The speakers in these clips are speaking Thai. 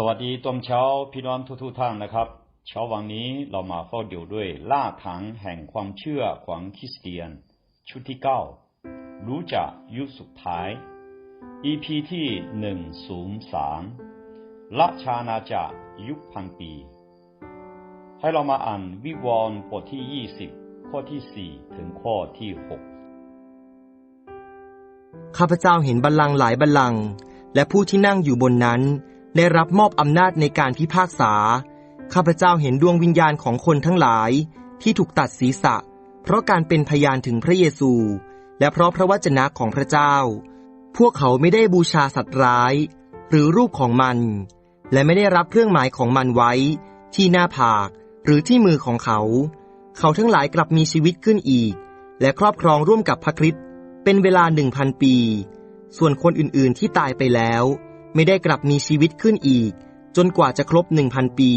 สวัสดีตอนเช้าพี่น้องทุกๆท่านนะครับ เช้าวันนี้เรามาเฝ้าเดี่ยวด้วยล่าถังแห่งความเชื่อของคริสเตียน ชุดที่เก้ารู้จักยุคสุดท้าย EP ที่หนึ่งศูนย์สามละชานาจากยุคพันปี ให้เรามาอ่านวิวรณ์บทที่ยี่สิบข้อที่สี่ถึงข้อที่หกข้าพเจ้าเห็นบัลลังก์หลายบัลลังก์และผู้ที่นั่งอยู่บนนั้น ได้รับมอบอำนาจในการพิพากษา ข้าพเจ้าเห็นดวงวิญญาณของคนทั้งหลาย ที่ถูกตัดศีรษะ เพราะการเป็นพยานถึงพระเยซู และเพราะพระวจนะของพระเจ้า พวกเขาไม่ได้บูชาสัตว์ร้าย หรือรูปของมัน และไม่ได้รับเครื่องหมายของมันไว้ ที่หน้าผาก หรือที่มือของเขา เขาทั้งหลายกลับมีชีวิตขึ้นอีก และครอบครองร่วมกับพระคริสต์เป็นเวลาหนึ่งพันปี ส่วนคนอื่นๆที่ตายไปแล้ว ไม่ได้กลับมีชีวิตขึ้นอีก จนกว่าจะครบหนึ่งพันปี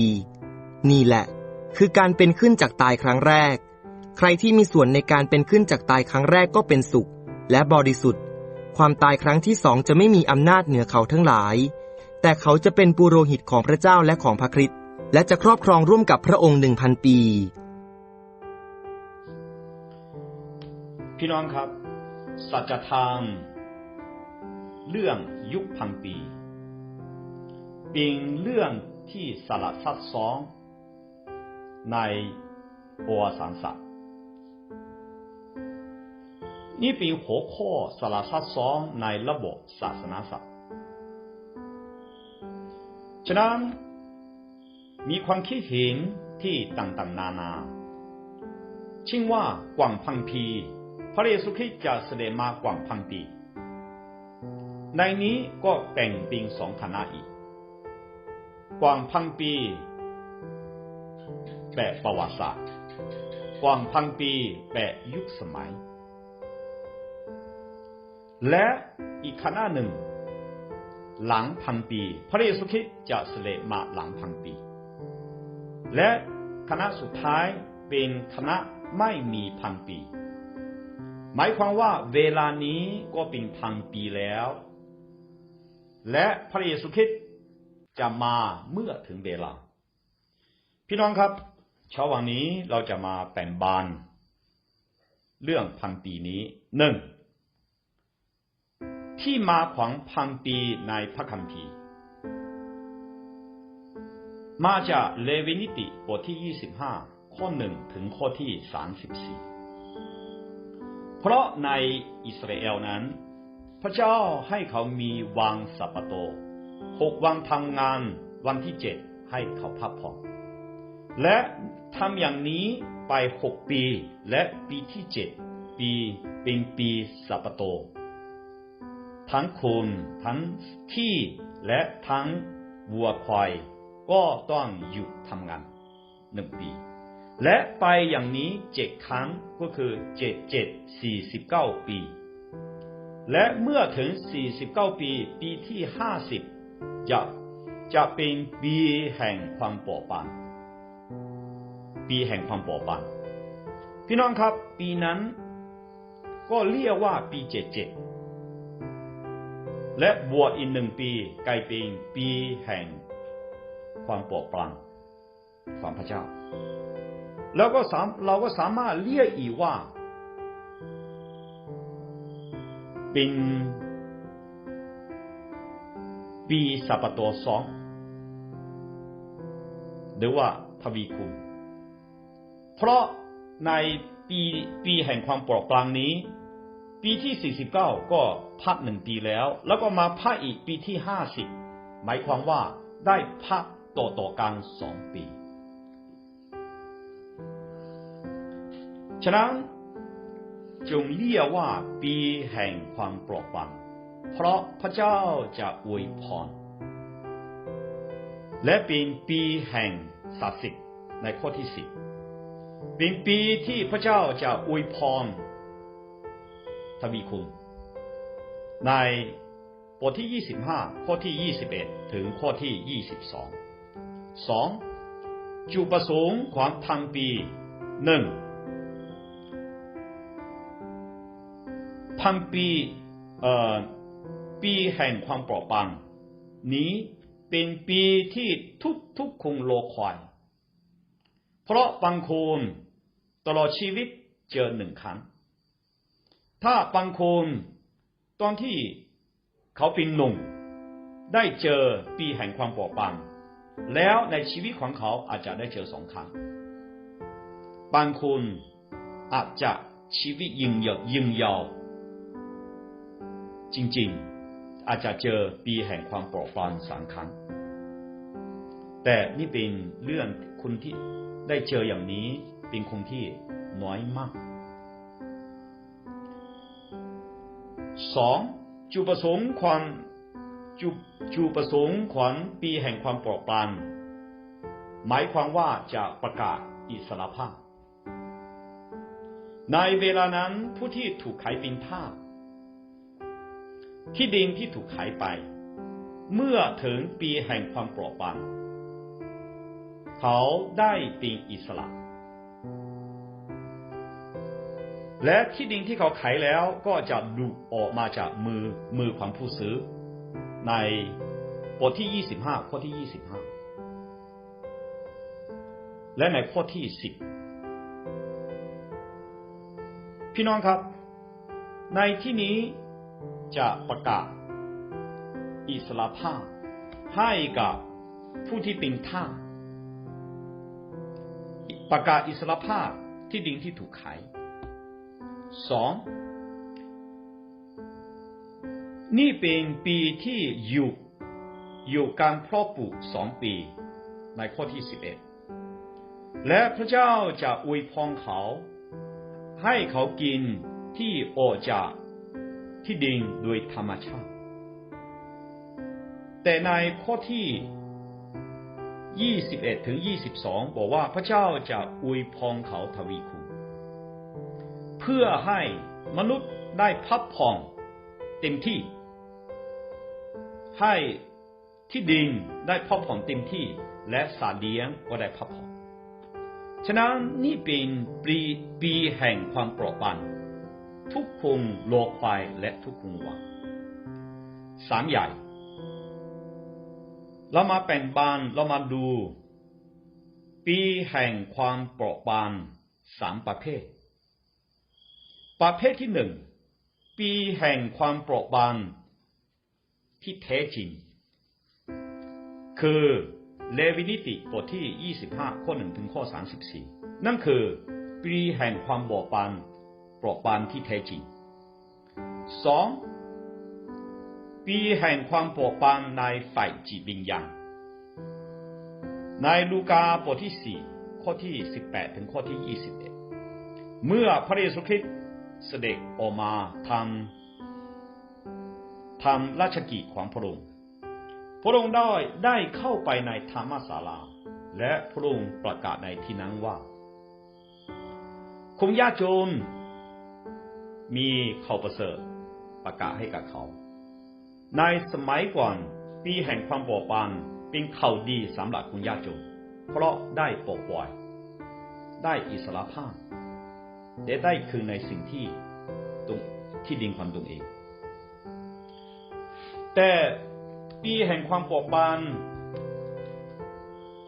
นี่แหละ คือการเป็นขึ้นจากตายครั้งแรก ใครที่มีส่วนในการเป็นขึ้นจากตายครั้งแรกก็เป็นสุข และบริสุทธิ์ ความตายครั้งที่สองจะไม่มีอำนาจเหนือเขาทั้งหลาย แต่เขาจะเป็นปุโรหิตของพระเจ้าและของพระคริสต์และจะครอบครองร่วมกับพระองค์หนึ่งพันปี พี่น้องครับ สัจธรรมเรื่องยุคพันปี เป็นเรื่องที่สลัดซับซ้อนในประวัติศาสตร์นี่เป็นหัวข้อสลัดซับซ้อนในระบบศาสนาศาสตร์ฉะนั้นมีความคิดเห็นที่ต่างๆนานาชื่อว่ากว่างพังพี พระเยซูคริสต์จะเสด็จมากว่างพังปี ในนี้ก็แบ่งเป็นสองคณะอีก กว่างพังปีแปลประวัติศาสตร์กว่างพังปีแปลยุคสมัย และอีกคณะหนึ่ง หลังพันปี พระเยซูคริสต์จะเสด็จมาหลังพันปี และคณะสุดท้ายเป็นคณะไม่มีพันปี หมายความว่าเวลานี้ก็เป็นพันปีแล้ว และพระเยซูคริสต์ จะมาเมื่อถึงเวลา พี่น้องครับ เช้าวันนี้เราจะมาแบ่งบาน เรื่องพันปีนี้หนึ่งที่มาของพันปีในพระคัมภีร์ มาจากเลวินิติบทที่ 25 ข้อหนึ่งถึงข้อที่ 34 เพราะในอิสราเอลนั้น พระเจ้าให้เขามีวังสัปโต หกวันทำงานวันที่เจ็ดให้เขาพักผ่อนและทำอย่างนี้ไปหกปีและปีที่เจ็ดปีเป็นปีสัปโต ทั้งคนทั้งที่และทั้งวัวควายก็ต้องหยุดทำงานหนึ่งปี และไปอย่างนี้เจ็ดครั้งก็คือเจ็ดเจ็ดสี่สิบเก้าปี และเมื่อถึงสี่สิบเก้าปี ปีที่ห้าสิบ จะจะเป็นปีแห่งความปลอดปานปีแห่งความปลอดปานพี่น้องครับ ปีนั้นก็เรียกว่าปีเจ็ดเจ็ดและบวชอีกหนึ่งปีกลายเป็นปีแห่งความโปรดปรานของพระเจ้า แล้วก็สามเราก็สามารถเรียกอีกว่า เป็น ปีสัปโตสองหรือว่าทวีคูณเพราะในปีปีแห่งความโปรดปรานนี้ ปีที่ 49 ก็พักหนึ่งปีแล้ว แล้วก็มาพักอีกปีที่ 50 หมายความว่าได้พักต่อต่อกันสองปี ฉะนั้นจงเรียกว่าปีแห่งความโปรดปราน เพราะพระเจ้าจะอวยพร และเป็นปีแห่งศักดิ์สิทธิ์ในข้อที่สิบเป็นปีที่พระเจ้าจะอวยพรทวีคุณในบทที่ 25 ข้อที่ 21 ถึงข้อที่ 22 2. จุดประสงค์ของพันปีหนึ่งพันปีเอ่อ ปีแห่งความปลอดปรานนี้เป็นปีที่ทุกทุกคงรอคอย เพราะบางคนตลอดชีวิตเจอหนึ่งครั้ง ถ้าบางคนตอนที่เขาเป็นหนุ่มได้เจอปีแห่งความปลอดปานแล้วในชีวิตของเขาอาจจะได้เจอสองครั้ง บางคนอาจจะชีวิตยิงยาวยิงยาวจริงๆ อาจจะเจอปีแห่งความปลอดปานสามครั้ง แต่นี่เป็นเรื่องคนที่ได้เจออย่างนี้เป็นคนที่น้อยมากสองจุประสงค์ความจุจุประสงค์ของปีแห่งความปลอดปานหมายความว่าจะประกาศอิสรภาพ ในเวลานั้นผู้ที่ถูกขายเป็นทาส ที่ดินที่ถูกขายไป เมื่อถึงปีแห่งความปลอดปรานเขาได้เป็นอิสระ และที่ดินที่เขาขายแล้วก็จะดูออกมาจากมือมือของผู้ซื้อ ในบทที่ 25 ข้อที่ 25 และในข้อที่ 10 พี่น้องครับ ในที่นี้ จะประกาศอิสระภาพให้กับผู้ที่เป็นทาสประกาศอิสรภาพที่ดินที่ถูกขายสองนี่เป็นปีที่อยู่อยู่การเพาะปลูกสองปีในข้อที่สิบเอ็ดและพระเจ้าจะอวยพรเขา ให้เขากินที่ออกจาก ที่ดินโดยธรรมชาติ แต่ในข้อที่ 21 ถึง 22 บอกว่าพระเจ้าจะอวยพรเขาทวีคูณเพื่อให้มนุษย์ได้พักผ่อนเต็มที่ ให้ที่ดินได้พักผ่อนเต็มที่ และสาเลี้ยงก็ได้พักผ่อนฉะนั้นนี่เป็นปีปีแห่งความปลอดปราน ทุกคนโลควายและทุกคนหวังสามใหญ่ เรามาแบ่งบานเรามาดู ปีแห่งความเปราะบางสามประเภท ประเภทที่หนึ่ง ปีแห่งความเปราะบางที่แท้จริง คือเลวินิติบทที่ 25 ข้อ 1 ถึงข้อ 34 นั่นคือ ปีแห่งความบอบบาง เปราะบางที่แท้จริงสองปีแห่งความปกปันในฝ่ายจิตวิญญาณในลูกาบทที่สี่ข้อที่สิบแปดถึงข้อที่ยี่สิบเอ็ดเมื่อพระเยซูคริสต์เสด็จออกมาทำทำราชกิจของพระองค์ พระองค์ได้ได้เข้าไปในธรรมศาลา และพระองค์ประกาศในที่นั้นว่าคงยากจน มีเขาวประเสริฐประกาศให้กับเขา ในสมัยก่อนปีแห่งความบอบบางเป็นข่าวดีสำหรับคนยากจนเพราะได้ปลดปล่อย ได้อิสระภาพและได้คืนในสิ่งที่ตรงที่ดินความตรงเอง แต่ปีแห่งความปลอดบาน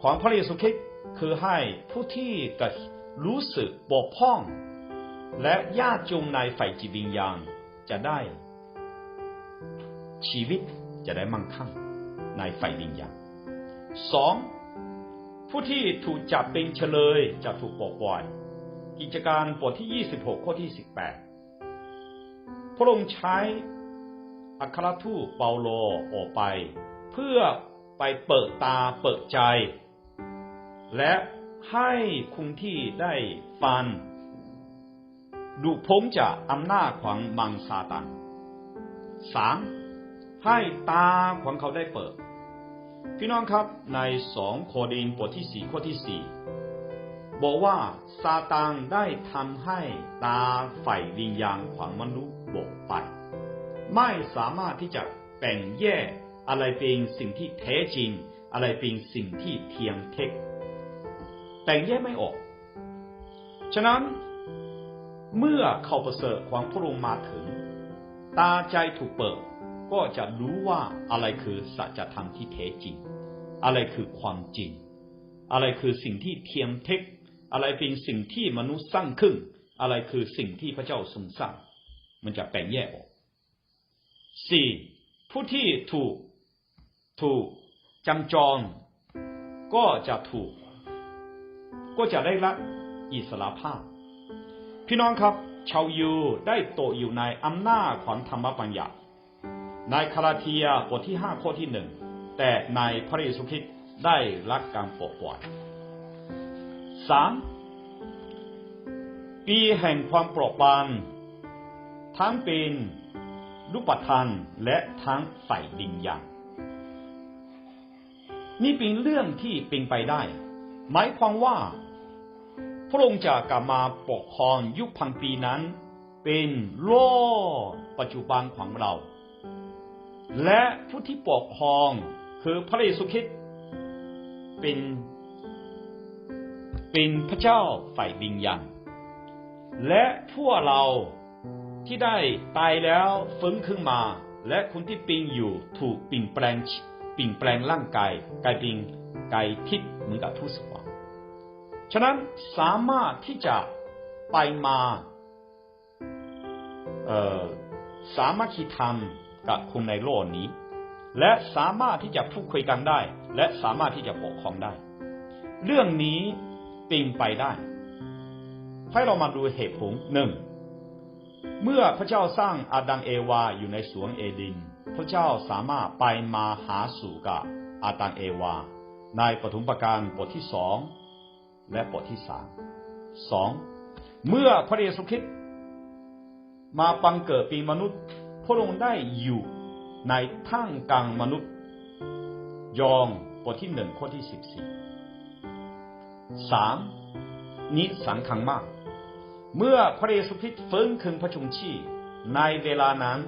ของพระเยซูคริสต์คือให้ผู้ที่กรู้สึกบกพร่อง และยากจนในฝ่ายจิตวิญญาณจะได้ ชีวิตจะได้มั่งคั่งในไฟวิญญาณสองผู้ที่ถูกจับเป็นเฉลยจะถูกปลดปล่อย กิจการบทที่ 26 ข้อที่ 18 พระองค์ใช้อัครทูตเปาโลออกไป เพื่อไปเปิดตาเปิดใจ และให้คุณที่ได้ฟัน ดูพ้นจากอำนาจของมังซาตันสามให้ตาของเขาได้เปิด พี่น้องครับในสองโคดินบทที่สี่ข้อที่สี่บอกว่าซาตานได้ทำให้ตาฝ่ายวิญญาณของมนุษย์บกไป ไม่สามารถที่จะแบ่งแยกอะไรเป็นสิ่งที่แท้จริง อะไรเป็นสิ่งที่เทียมเท็จแบ่งแยกไม่ออก ฉะนั้น เมื่อเขาประเสริฐความพระองค์มาถึง ตาใจถูกเปิด ก็จะรู้ว่าอะไรคือสัจธรรมที่แท้จริง อะไรคือความจริง อะไรคือสิ่งที่เทียมเทคอะไรเป็นสิ่งที่มนุษย์สร้างขึ้น อะไรคือสิ่งที่พระเจ้าทรงสร้าง มันจะแบ่งแยกออกสี่ผู้ที่ถูกถูกจำจองก็จะถูก ก็จะได้รับอิสระภาพ พี่น้องครับ ชาวยูได้โตอยู่ในอำนาจของธรรมบัญญัติในคาราเทียบทที่ห้าข้อที่หนึ่งแต่ในพระเยซูคริสต์ได้รับการปลดปล่อยสามปีแห่งความปลอบปรานทั้งเป็นรูปธรรมและทั้งฝ่ายดินญาณนี่เป็นเรื่องที่เป็นไปได้ หมายความว่า พระองค์จะกลับมาปกครองยุคพันปีนั้น เป็นโลกปัจจุบันของเรา และผู้ที่ปกครองคือพระเยซูคริสต์เป็นเป็นพระเจ้าฝ่ายวิญญาณและพวกเราที่ได้ตายแล้วฟื้นขึ้นมา และคนที่ปิงอยู่ถูกปิ่งแปลงปิ่งแปลงร่างกายกลายเป็นกายทิพย์เหมือนกับทูตสว ฉะนั้นสามารถที่จะไปมาสามารถที่ทำกับคนในโลกนี้ และสามารถที่จะพูดคุยกันได้ และสามารถที่จะปกครองได้ เรื่องนี้เป็นไปได้ ให้เรามาดูเหตุผลหนึ่งเมื่อพระเจ้าสร้างอาดังเอวาอยู่ในสวนเอดิน พระเจ้าสามารถไปมาหาสู่กับอาดังเอวา ในปฐมประการบทที่สอง และบทที่สามสองเมื่อพระเยซูคริสต์มาปังเกิดปีมนุษย์ พระองค์ได้อยู่ในท่ามกลางมนุษย์ ยองบทที่หนึ่งข้อที่สิบสี่สามนี้สำคัญมาก เมื่อพระเยซูคริสต์ฟื้นคืนพระชนชีพในเวลานั้น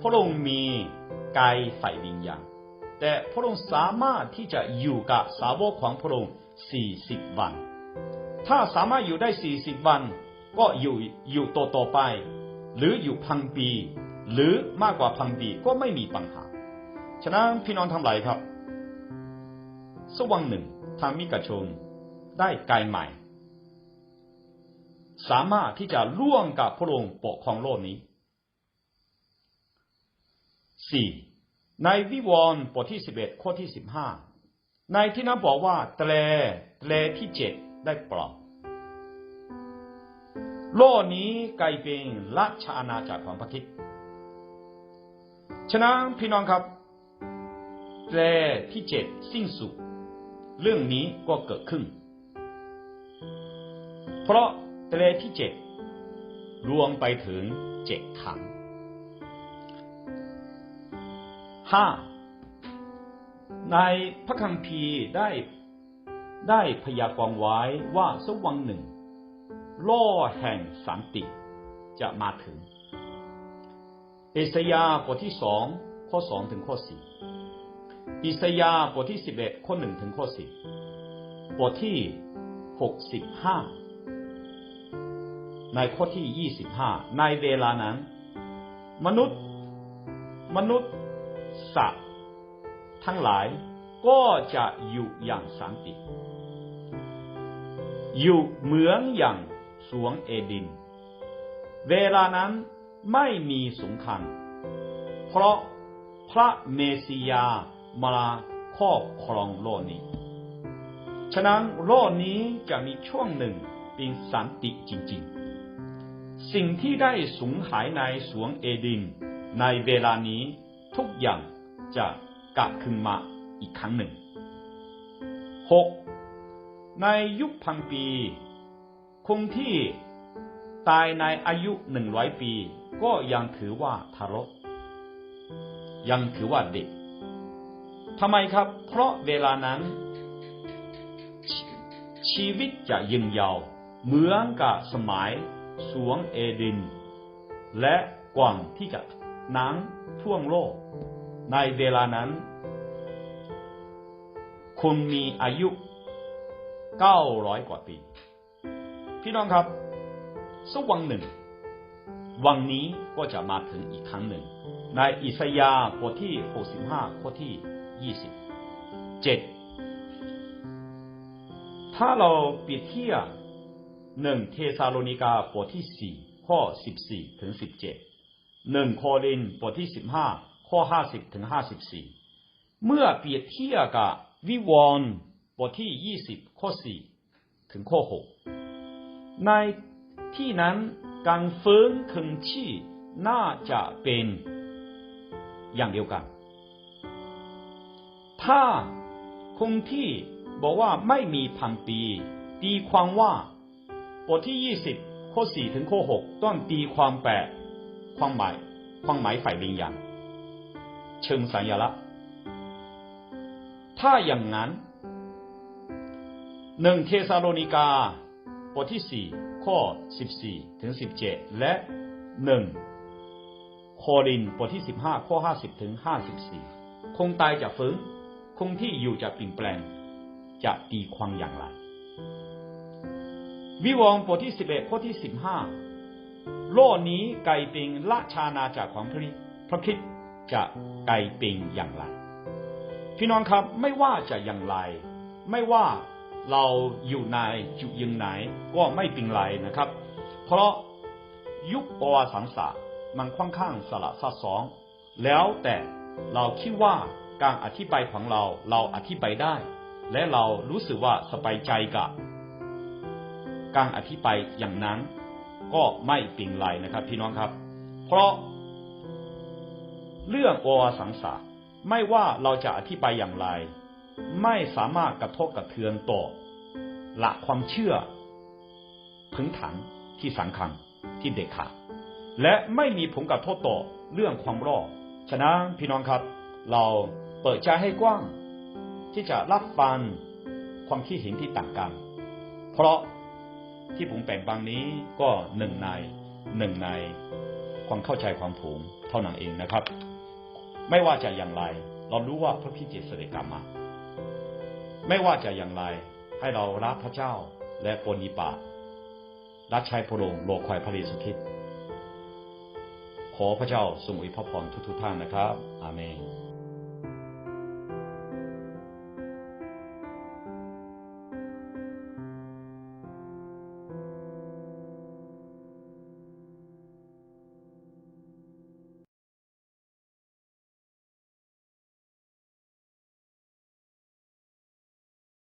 พระองค์มีกายฝ่วิญญาณแต่พระองค์สามารถที่จะอยู่กับสาวกของพระองค์สี่สิบวัน ถ้าสามารถอยู่ได้สี่สิบวัน ก็อยู่อยู่ต่อต่อไป หรืออยู่พันปี หรือมากกว่าพันปีก็ไม่มีปัญหา ฉะนั้นพี่น้องทั้งหลายครับสวรรค์หนึ่งทางมิกชนได้กายใหม่ สามารถที่จะร่วมกับพระองค์ปกครองโลกนี้สี่ในวิวรณ์บทที่สิบเอ็ดข้อที่สิบห้าในที่นั้นบอกว่าแตรแตรที่เจ็ดได้ปลอบ โลกนี้กลายเป็นราชอาณาจักรของพระคิดฉะนั้นพี่น้องครับแตรที่เจ็ดสิ้นสุด เรื่องนี้ก็เกิดขึ้น เพราะเตรที่เจ็ดรวมไปถึงเจ็ดครั้งห้าในพระคัมภีร์ได้ได้พยากรณ์ไว้ว่าสักวันหนึ่ง ล่อแห่งสันติจะมาถึง เอสยาบทที่สองข้อสองถึงข้อสี่อิสยาบทที่สิบเอ็ดข้อหนึ่งถึงข้อสี่บทที่หกสิบห้าในข้อที่ยี่สิบห้าในเวลานั้น มนุษย์ มนุษย์สัตว์ทั้งหลายก็จะอยู่อย่างสันติ อยู่เหมือนอย่าง สวงเอดิน เวลานั้นไม่มีสงครามเพราะพระเมสิยามาครอบครองโลกนี้ ฉะนั้นโลกนี้จะมีช่วงหนึ่งเป็นสันติจริงๆ สิ่งที่ได้สูญหายในสวงเอดิน ในเวลานี้ทุกอย่างจะกลับขึ้นมาอีกครั้งหนึ่ง 6. ในยุคพันปี คงที่ตายในอายุหนึ่งร้อยปี ก็ยังถือว่าทารก ยังถือว่าเด็กทำไมครับ เพราะเวลานั้น ชีวิตจะยืนยาว เหมือนกับสมัยสวงเอดิน และกว่างที่จะน้ำท่วมโลก ในเวลานั้นคุณมีอายุเก้าร้อยกว่าปี พี่น้องครับสักวันหนึ่ง วันนี้ก็จะมาถึงอีกครั้งหนึ่ง ในอิสยาห์บทที่หกสิบห้าข้อที่ยี่สิบเจ็ดถ้าเราเปรียบเทียบหนึ่งเทซาโลนิกาบทที่สี่ข้อสิบสี่ถึงสิบเจ็ดหนึ่งโครินบทที่สิบห้าข้อห้าสิบถึงห้าสิบสี่เมื่อเปรียบเทียบกับวิวรณ์บทที่ยี่สิบข้อสี่ถึงข้อหก ในที่นั้นการฟื้นคืนชีพน่าจะเป็นอย่างเดียวกัน ถ้าคงที่บอกว่าไม่มีพันปี ตีความว่าบทที่ยี่สิบข้อสี่ถึงข้อหกต้องตีความแปลความหมายความหมายฝ่ายวิญญาณเชิงสัญลักษณ์ถ้าอย่างนั้นหนึ่งเทสาโลนิกา ทที่สี่ข้อสิบสี่ถึงสิบเจ็ดและหนึ่งโครินบทที่สิบห้าข้อห้าสิบถึงห้าสิบสี่คงตายจะฟื้น คงที่อยู่จะเปลี่ยนแปลง จะตีความอย่างไร วิวรณ์บทที่สิบเอ็ดข้อที่สิบห้าโลกนี้กลเป็นราชานาจากของพระริพระคริสต์จะไกลเป็นอย่างไร พี่น้องครับไม่ว่าจะอย่างไร ไม่ว่า เราอยู่ในจุดยังไหนก็ไม่เป็นไรนะครับ เพราะยุคประวัติศาสตร์มันค่อนข้างสลับซับซ้อนแล้วแต่เราคิดว่าการอธิบายของเราเราอธิบายได้ และเรารู้สึกว่าสบายใจกับการอธิบายอย่างนั้นก็ไม่เป็นไรนะครับพี่น้องครับ เพราะ เรื่องประวัติศาสตร์ไม่ว่าเราจะอธิบายอย่างไร ไม่สามารถกระทบกระเทือนต่อหลักความเชื่อพื้นฐานที่สำคัญที่เด็ดขาดและไม่มีผลกระทบต่อเรื่องความรอดฉะนั้นพี่น้องครับ เราเปิดใจให้กว้าง ที่จะรับฟังความคิดเห็นที่ต่างกัน เพราะที่ผมแบ่งบางนี้ก็หนึ่งในหนึ่งในความเข้าใจความผูงเท่านั้นเองนะครับ ไม่ว่าจะอย่างไร เรารู้ว่าพระพิจิตรเสด็จกลับมา ไม่ว่าจะอย่างไรให้เรารักพระเจ้าและปนิปารักชัยพระองค์โลคอยพระเยซูคริสต์ขอพระเจ้าทรงอวยพรทุกทุกท่านนะครับ อาเมน